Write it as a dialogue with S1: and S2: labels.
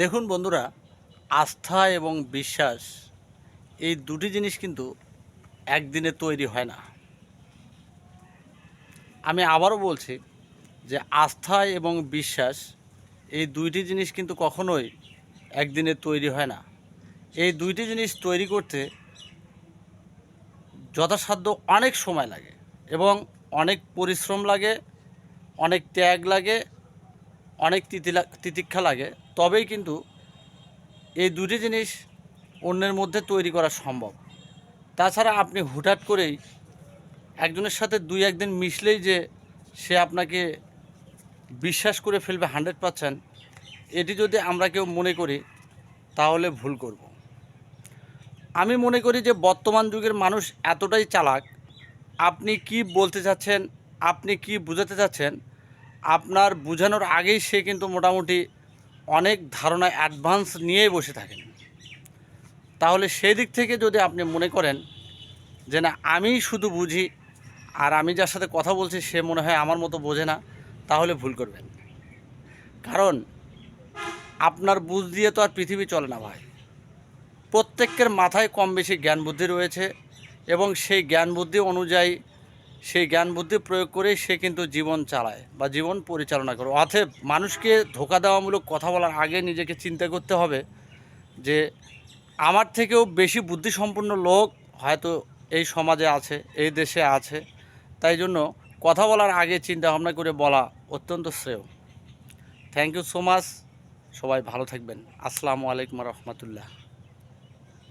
S1: দেখুন বন্ধুরা, আস্থা এবং বিশ্বাস, এই দুটি জিনিস কিন্তু একদিনে তৈরি হয় না। আমি আবারও বলছি যে আস্থা এবং বিশ্বাস, এই দুইটি জিনিস কিন্তু কখনোই একদিনে তৈরি হয় না। এই দুইটি জিনিস তৈরি করতে যথাসাধ্য অনেক সময় লাগে এবং অনেক পরিশ্রম লাগে, অনেক ত্যাগ লাগে, অনেক তিতিলা তিতিক্ষা লাগে। তবেই কিন্তু এই দুটি জিনিস অন্যের মধ্যে তৈরি করা সম্ভব। তাছাড়া আপনি হুটহাট করেই একজনের সাথে দুই একদিন মিশলেই যে সে আপনাকে বিশ্বাস করে ফেলবে হান্ড্রেড পারসেন্ট, এটি যদি আমরা কেউ মনে করি, তাহলে ভুল করব। আমি মনে করি যে বর্তমান যুগের মানুষ এতটাই চালাক, আপনি কি বলতে চাচ্ছেন, আপনি কি বোঝাতে চাচ্ছেন, আপনার বোঝানোর আগেই সে কিন্তু মোটামুটি অনেক ধারণা অ্যাডভান্স নিয়েই বসে থাকেন। তাহলে সেই দিক থেকে যদি আপনি মনে করেন যে না আমিই শুধু বুঝি আর আমি যার সাথে কথা বলছি সে মনে হয় আমার মতো বোঝে না, তাহলে ভুল করবেন। কারণ আপনার বুঝ দিয়ে তো আর পৃথিবী চলে না ভাই। প্রত্যেকের মাথায় কম বেশি জ্ঞান বুদ্ধি রয়েছে এবং সেই জ্ঞান বুদ্ধি অনুযায়ী সেই জ্ঞান বুদ্ধি প্রয়োগ করেই সে কিন্তু জীবন চালায় বা জীবন পরিচালনা করে। অতএব মানুষকে ধোকা দেওয়ামূলক কথা বলার আগে নিজেকে চিন্তা করতে হবে যে আমার থেকেও বেশি বুদ্ধিসম্পন্ন লোক হয়তো এই সমাজে আছে, এই দেশে আছে। তাই জন্য কথা বলার আগে চিন্তা ভাবনা করে বলা অত্যন্ত শ্রেয়। থ্যাংক ইউ সো মাচ সবাই ভালো থাকবেন। আসসালামু আলাইকুম রহমতুল্লাহ।